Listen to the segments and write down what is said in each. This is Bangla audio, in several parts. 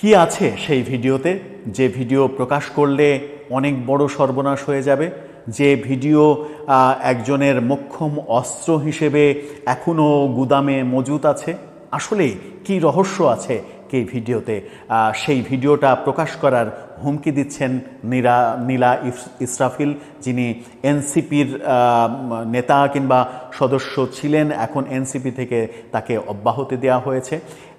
কি আছে সেই ভিডিওতে? যে ভিডিও প্রকাশ করলে অনেক বড় সর্বনাশ হয়ে যাবে। যে ভিডিও একজনের মোক্ষম অস্ত্র হিসেবে এখনও গুদামে মজুত আছে। আসলে কি রহস্য আছে কি ভিডিওতে? সেই ভিডিওটা প্রকাশ করার হুমকি দিচ্ছেন নীরা, নীলা ইসরাফিল, যিনি এনসিপির নেতা কিংবা সদস্য ছিলেন। এখন এনসিপি থেকে তাকে অব্যাহতি দেওয়া হয়েছে।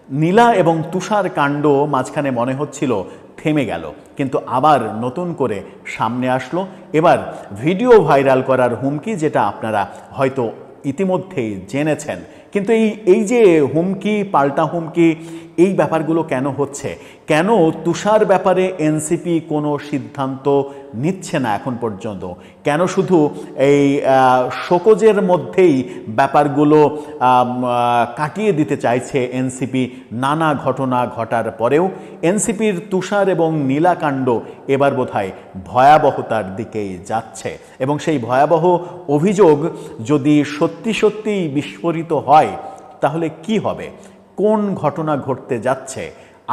নীলা এবং তুষার কাণ্ড মাঝখানে মনে হচ্ছিল থেমে গেল, কিন্তু আবার নতুন করে সামনে আসলো। এবার ভিডিও ভাইরাল করার হুমকি যেটা আপনারা হয়তো ইতিমধ্যেই জেনেছেন কিন্তু এই এই যে হুমকি, পাল্টা হুমকি, এই ব্যাপারগুলো কেন হচ্ছে? কেন তুষার ব্যাপারে এনসিপি কোনো সিদ্ধান্ত নিচ্ছে না এখন পর্যন্ত? কেন শুধু এই শোকজের মধ্যেই ব্যাপারগুলো কাটিয়ে দিতে চাইছে এনসিপি? নানা ঘটনা ঘটার পরেও এনসিপির তুষার এবং নীলাকাণ্ড এবার বোধহয় ভয়াবহতার দিকেই যাচ্ছে। এবং সেই ভয়াবহ অভিযোগ যদি সত্যি সত্যিই বিস্ফোরিত হয় তাহলে কি হবে? কোন ঘটনা ঘটতে যাচ্ছে?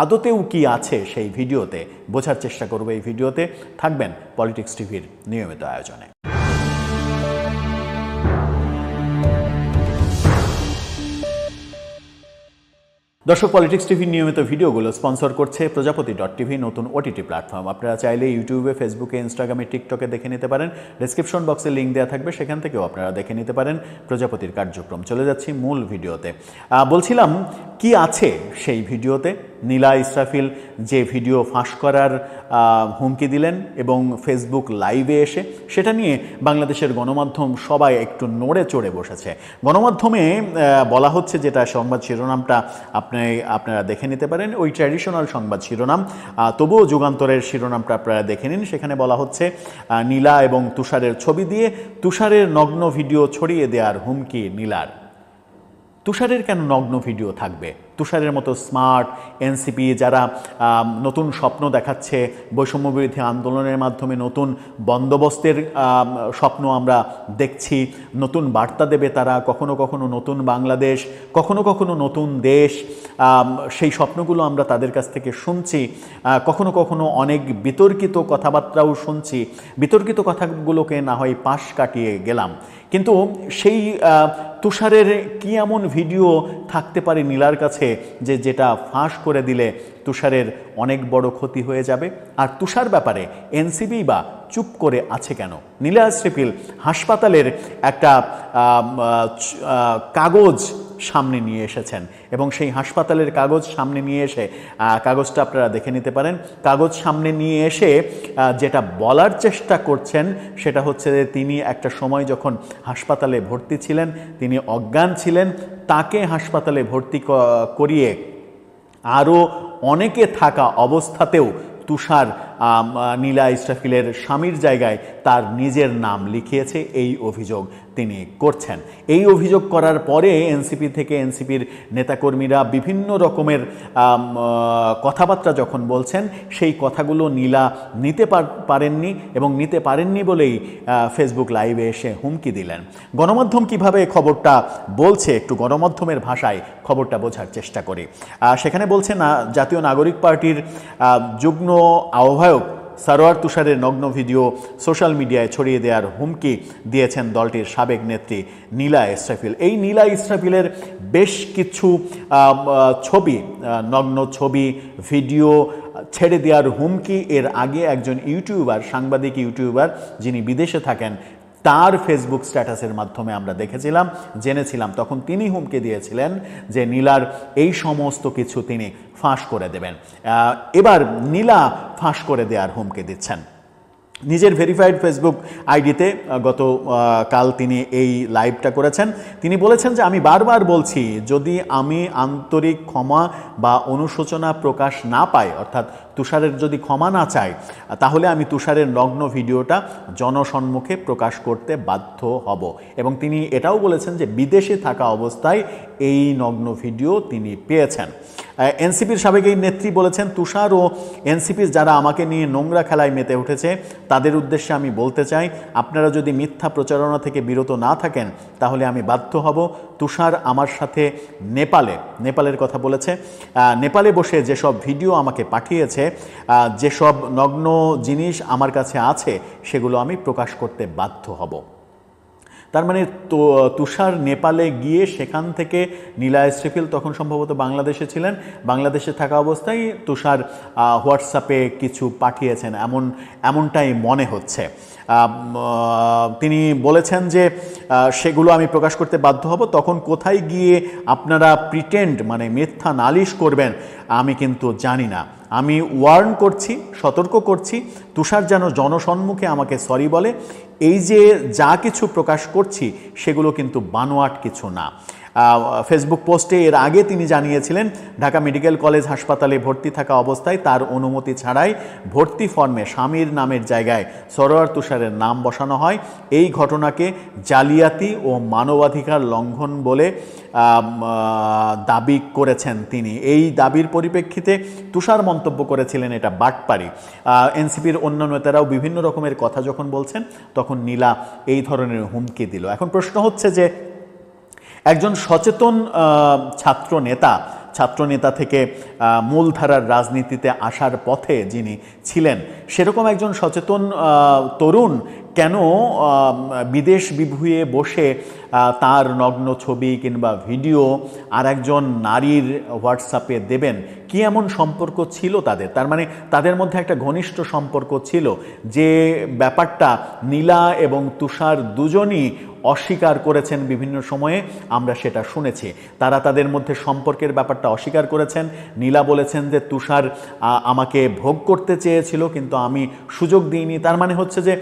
আদতেও কি আছে সেই ভিডিওতে? বোঝার চেষ্টা করব এই ভিডিওতে। থাকবেন পলিটিক্স টিভির নিয়মিত আয়োজনে। দর্শক পলিটিক্স টিভির নিয়মিত ভিডিওগুলো স্পন্সর করছে প্রজাপতি ডট টিভি নতুন ওটিটি প্ল্যাটফর্ম আপনারা চাইলে ইউটিউবে ফেসবুকে ইনস্টাগ্রামে টিকটকে দেখে নিতে পারেন। ডিসক্রিপশন বক্সে লিঙ্ক দেওয়া থাকবে, সেখান থেকেও আপনারা দেখে নিতে পারেন প্রজাপতির কার্যক্রম। চলে যাচ্ছি মূল ভিডিওতে। বলছিলাম কি আছে সেই ভিডিওতে? নীলা ইসরাফিল যে ভিডিও ফাঁস করার হুমকি দিলেন এবং ফেসবুক লাইভে এসে সেটা নিয়ে বাংলাদেশের গণমাধ্যম সবাই একটু নড়ে চড়ে বসেছে। গণমাধ্যমে বলা হচ্ছে যেটা সংবাদ শিরোনামটা আপনি আপনারা দেখে নিতে পারেন, ওই ট্র্যাডিশনাল সংবাদ শিরোনাম। তবুও যুগান্তরের শিরোনামটা আপনারা দেখে নিন। সেখানে বলা হচ্ছে নীলা এবং তুষারের ছবি দিয়ে তুষারের নগ্ন ভিডিও ছড়িয়ে দেওয়ার হুমকি নীলার। তুষারের কেন নগ্ন ভিডিও থাকবে? তুষারের মতো স্মার্ট এনসিপি যারা নতুন স্বপ্ন দেখাচ্ছে বৈষম্য বিরোধী আন্দোলনের মাধ্যমে নতুন বন্দোবস্তের স্বপ্ন আমরা দেখছি, নতুন বার্তা দেবে তারা, কখনো কখনো নতুন বাংলাদেশ, কখনো কখনো নতুন দেশ সেই স্বপ্নগুলো আমরা তাদের কাছ থেকে শুনছি কখনো কখনো অনেক বিতর্কিত কথাবার্তাও শুনছি, বিতর্কিত কথাগুলোকে না হয় পাশ কাটিয়ে গেলাম। কিন্তু সেই তুষারের কি এমন ভিডিও থাকতে পারে নীলার কাছে? যে যেটা ফাঁস করে দিলে তুষারের অনেক বড় ক্ষতি হয়ে যাবে। আর তুষার ব্যাপারে এনসিবি বা চুপ করে আছে কেন? নীলা শ্রীপিল হাসপাতালের একটা কাগজ সামনে নিয়ে এসেছেন এবং সেই হাসপাতালের কাগজ সামনে নিয়ে এসে কাগজটা আপনারা দেখে নিতে পারেন। কাগজ সামনে নিয়ে এসে যেটা বলার চেষ্টা করছেন সেটা হচ্ছে যে তিনি একটা সময় যখন হাসপাতালে ভর্তি ছিলেন, তিনি অজ্ঞান ছিলেন, তাকে হাসপাতালে ভর্তি করিয়ে আরও অনেকে থাকা অবস্থাতেও তুষার নীলা ইস্টাফিলের স্বামীর জায়গায় তার নিজের নাম লিখিয়েছে এই অভিযোগ তিনি করছেন। এই অভিযোগ করার পরে এনসিপি থেকে এনসিপির নেতাকর্মীরা বিভিন্ন রকমের কথাবার্তা যখন বলছেন, সেই কথাগুলো নীলা নিতে পার- পারেননি এবং নিতে পারেননি বলেই ফেসবুক লাইভে এসে হুমকি দিলেন। গণমাধ্যম কীভাবে খবরটা বলছে একটু গণমাধ্যমের ভাষায় খবরটা বোঝার চেষ্টা করি। সেখানে বলছে না, জাতীয় নাগরিক পার্টির যুগ্ম যুগ্ম আহ্বায়ক সারোয়ার তুষারের নগ্ন ভিডিও সোশ্যাল মিডিয়ায় ছড়িয়ে দেওয়ার হুমকি দিয়েছেন দলটির সাবেক নেত্রী নীলা ইসরাফিল। এই নীলা ইসরাফিলের বেশ কিছু ছবি নগ্ন ছবি, ভিডিও ছেড়ে দেওয়ার হুমকি। এর আগে একজন ইউটিউবার, সাংবাদিক ইউটিউবার, যিনি বিদেশে থাকেন তার ফেসবুক স্ট্যাটাসের মাধ্যমে আমরা দেখেছিলাম, জেনেছিলাম। তখন তিনি হুমকি দিয়েছিলেন যে নীলার এই সমস্ত কিছু তিনি ফাঁস করে দেবেন। এবার নীলা ফাঁস করে দেওয়ার হুমকি দিচ্ছেন। নিজের ভেরিফাইড ফেসবুক আইডিতে গত কাল তিনি এই লাইভটা করেছেন। তিনি বলেছেন যে, আমি বারবার বলছি, যদি আমি আন্তরিক ক্ষমা বা অনুশোচনা প্রকাশ না পাই, অর্থাৎ তুষারের যদি ক্ষমা না চাই, তাহলে আমি তুষারের নগ্ন ভিডিওটা জনসম্মুখে প্রকাশ করতে বাধ্য হব। এবং তিনি এটাও বলেছেন যে, বিদেশে থাকা অবস্থায় এই নগ্ন ভিডিও তিনি পেয়েছেন। এনসিপির সাবেক এই নেত্রী বলেছেন, তুষার ও এনসিপির যারা আমাকে নিয়ে নোংরা খেলায় মেতে উঠেছে তাদের উদ্দেশ্যে আমি বলতে চাই, আপনারা যদি মিথ্যা প্রচারণা থেকে বিরত না থাকেন, তাহলে আমি বাধ্য হব তুষার আমার সাথে নেপালে, নেপালের কথা বলেছে নেপালে বসে যেসব ভিডিও আমাকে পাঠিয়েছে যেসব নগ্ন জিনিস আমার কাছে আছে, সেগুলো আমি প্রকাশ করতে বাধ্য হব। তার মানে তুষার নেপালে গিয়ে সেখান থেকে নীলা এস্ট্রিফিল তখন সম্ভবত বাংলাদেশে ছিলেন। বাংলাদেশে থাকা অবস্থায় তুষার হোয়াটসঅ্যাপে কিছু পাঠিয়েছেন। এমন, এমনটাই মনে হচ্ছে। তিনি বলেছেন যে সেগুলো আমি প্রকাশ করতে বাধ্য হব। তখন কোথায় গিয়ে আপনারা প্রিটেন্ড মানে মিথ্যা নালিশ করবেন, আমি কিন্তু জানি না। আমি ওয়ার্ন করছি, সতর্ক করছি। তুষার যেন জনসম্মুখে আমাকে সরি বলে। এই যে যা কিছু প্রকাশ করছি সেগুলো কিন্তু বানোয়াট কিছু না। ফেসবুক পোস্টে এর আগে তিনি জানিয়েছিলেন, ঢাকা মেডিকেল কলেজ হাসপাতালে ভর্তি থাকা অবস্থায় তার অনুমতি ছাড়াই ভর্তি ফর্মে স্বামীর নামের জায়গায় সরোয়ার তুষারের নাম বসানো হয়। এই ঘটনাকে জালিয়াতি ও মানবাধিকার লঙ্ঘন বলে দাবি করেছেন তিনি। এই দাবির পরিপ্রেক্ষিতে তুষার মন্তব্য করেছিলেন এটা বাটপারি এনসিপির অন্য নেতারাও বিভিন্ন রকমের কথা যখন বলছেন, তখন নীলা এই ধরনের হুমকি দিল। এখন প্রশ্ন হচ্ছে যে একজন সচেতন ছাত্র নেতা ছাত্র নেতা থেকে মূলধারার রাজনীতিতে আসার পথে যিনি ছিলেন, সেরকম একজন সচেতন তরুণ কেন বিদেশ বিভুয়ে বসে তার নগ্ন ছবি কিংবা ভিডিও আর একজন নারীর হোয়াটসঅ্যাপে দেবেন? কি এমন সম্পর্ক ছিল তাদের? তার মানে তাদের মধ্যে একটা ঘনিষ্ঠ সম্পর্ক ছিল যে ব্যাপারটা নীলা এবং তুষার দুজনই অস্বীকার করেছেন বিভিন্ন সময়ে, আমরা সেটা শুনেছি। তারা তাদের মধ্যে সম্পর্কের ব্যাপারটা অস্বীকার করেছেন। নীলা বলেছেন যে, তুষার আমাকে ভোগ করতে চেয়েছিল, কিন্তু আমি সুযোগ দিইনি। তার মানে হচ্ছে যে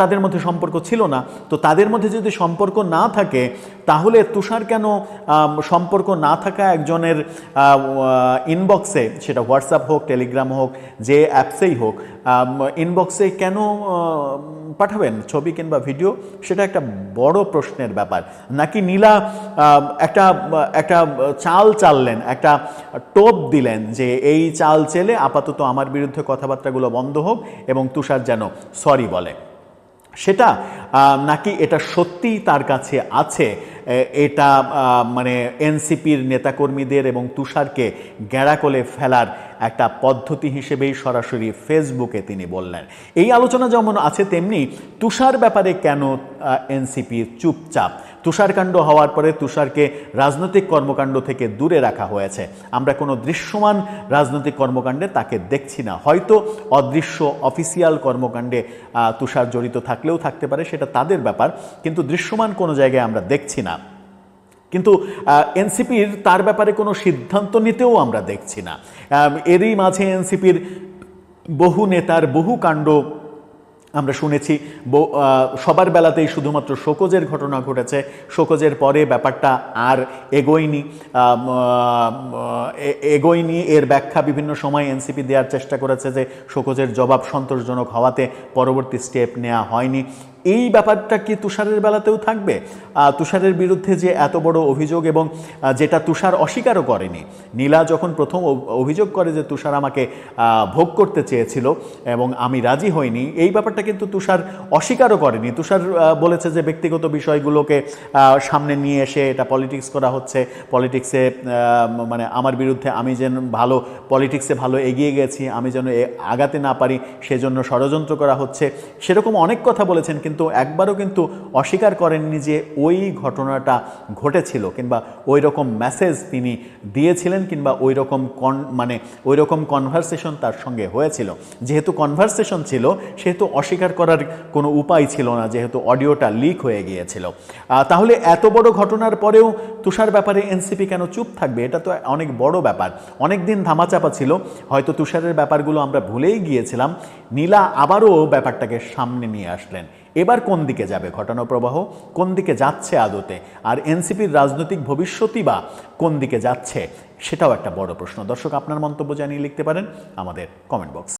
তাদের মধ্যে সম্পর্ক ছিল না। তো তাদের মধ্যে যদি সম্পর্ক না থাকে, তাহলে তুষার কেন সম্পর্ক না থাকা একজনের ইনবক্সে সেটা হোয়াটসঅ্যাপ হোক টেলিগ্রাম হোক, যে অ্যাপসেই হোক ইনবক্সে কেন পাঠাবেন? ছবি কিংবা ভিডিও? সেটা একটা বড় প্রশ্নের ব্যাপার। নাকি নীলা একটা একটা চাল চাললেন, একটা টোপ দিলেন যে এই চাল চেলে আপাতত আমার বিরুদ্ধে কথাবার্তাগুলো বন্ধ হোক এবং তুষার যেন সরি বলে। সেটা নাকি এটা সত্যিই তার কাছে আছে? এটা মানে এনসিপির নেতাকর্মীদের এবং তুষারকে গ্যাড়াকলে ফেলার একটা পদ্ধতি হিসেবেই সরাসরি ফেসবুকে তিনি বললেন। এই আলোচনা যেমন আছে, তেমনি তুষার ব্যাপারে কেন এনসিপি চুপচাপ তুষারকাণ্ড হওয়ার পরে তুষারকে রাজনৈতিক কর্মকাণ্ড থেকে দূরে রাখা হয়েছে। আমরা কোনো দৃশ্যমান রাজনৈতিক কর্মকাণ্ডে তাকে দেখছি না। হয়তো অদৃশ্য অফিসিয়াল কর্মকাণ্ডে তুষার জড়িত থাকলেও থাকতে পারে, সেটা তাদের ব্যাপার, কিন্তু দৃশ্যমান কোনো জায়গায় আমরা দেখছি না। কিন্তু এনসিপির তার ব্যাপারে কোনো সিদ্ধান্ত নিতেও আমরা দেখছি না। এরই মাঝে এনসিপির বহু নেতার বহু কাণ্ড আমরা শুনেছি সবার বেলাতেই শুধুমাত্র শোকজের ঘটনা ঘটেছে। শোকজের পরে ব্যাপারটা আর এগোয়নি। এগোয়নি। এর ব্যাখ্যা বিভিন্ন সময় এনসিপি দেওয়ার চেষ্টা করেছে যে শোকজের জবাব সন্তোষজনক হওয়াতে পরবর্তী স্টেপ নেওয়া হয়নি। এই ব্যাপারটা কি তুষারের বেলাতেও থাকবে? তুষারের বিরুদ্ধে যে এত বড় অভিযোগ এবং যেটা তুষার অস্বীকারও করেনি। নীলা যখন প্রথম অভ- অভিযোগ করে যে তুষার আমাকে ভোগ করতে চেয়েছিল এবং আমি রাজি হইনি, এই ব্যাপারটা কিন্তু তুষার অস্বীকারও করেনি। তুষার বলেছে যে ব্যক্তিগত বিষয়গুলোকে সামনে নিয়ে এসে এটা পলিটিক্স করা হচ্ছে। পলিটিক্সে মানে আমার বিরুদ্ধে আমি যেন ভালো পলিটিক্সে ভালো এগিয়ে গেছি, আমি যেন এ- আগাতে না পারি, সেজন্য ষড়যন্ত্র করা হচ্ছে। সেরকম অনেক কথা বলেছেন, কিন্তু একবারও কিন্তু অস্বীকার করেননি যে ওই ঘটনাটা ঘটেছিল কিংবা ওই রকম মেসেজ তিনি দিয়েছিলেন কিংবা ওই রকম কন মানে ওই রকম কনভারসেশন তার সঙ্গে হয়েছিল। যেহেতু কনভারসেশন ছিল, সেহেতু অস্বীকার করার কোনো উপায় ছিল না, যেহেতু অডিওটা লিক হয়ে গিয়েছিল। তাহলে এত বড় ঘটনার পরেও তুষার ব্যাপারে এনসিপি কেন চুপ থাকবে? এটা তো অনেক বড় ব্যাপার। অনেক দিন ধামাচাপা ছিল, হয়তো তুষারের ব্যাপারগুলো আমরা ভুলেই গিয়েছিলাম। নীলা আবারও ব্যাপারটাকে সামনে নিয়ে আসলেন। এবার কোন দিকে যাবে ঘটনা প্রবাহ কোন দিকে যাচ্ছে আদতে? আর এনসিপির রাজনৈতিক ভবিষ্যতই বা কোন দিকে যাচ্ছে? সেটাও একটা বড় প্রশ্ন। দর্শক, আপনার মন্তব্য জানিয়ে লিখতে পারেন আমাদের কমেন্ট বক্স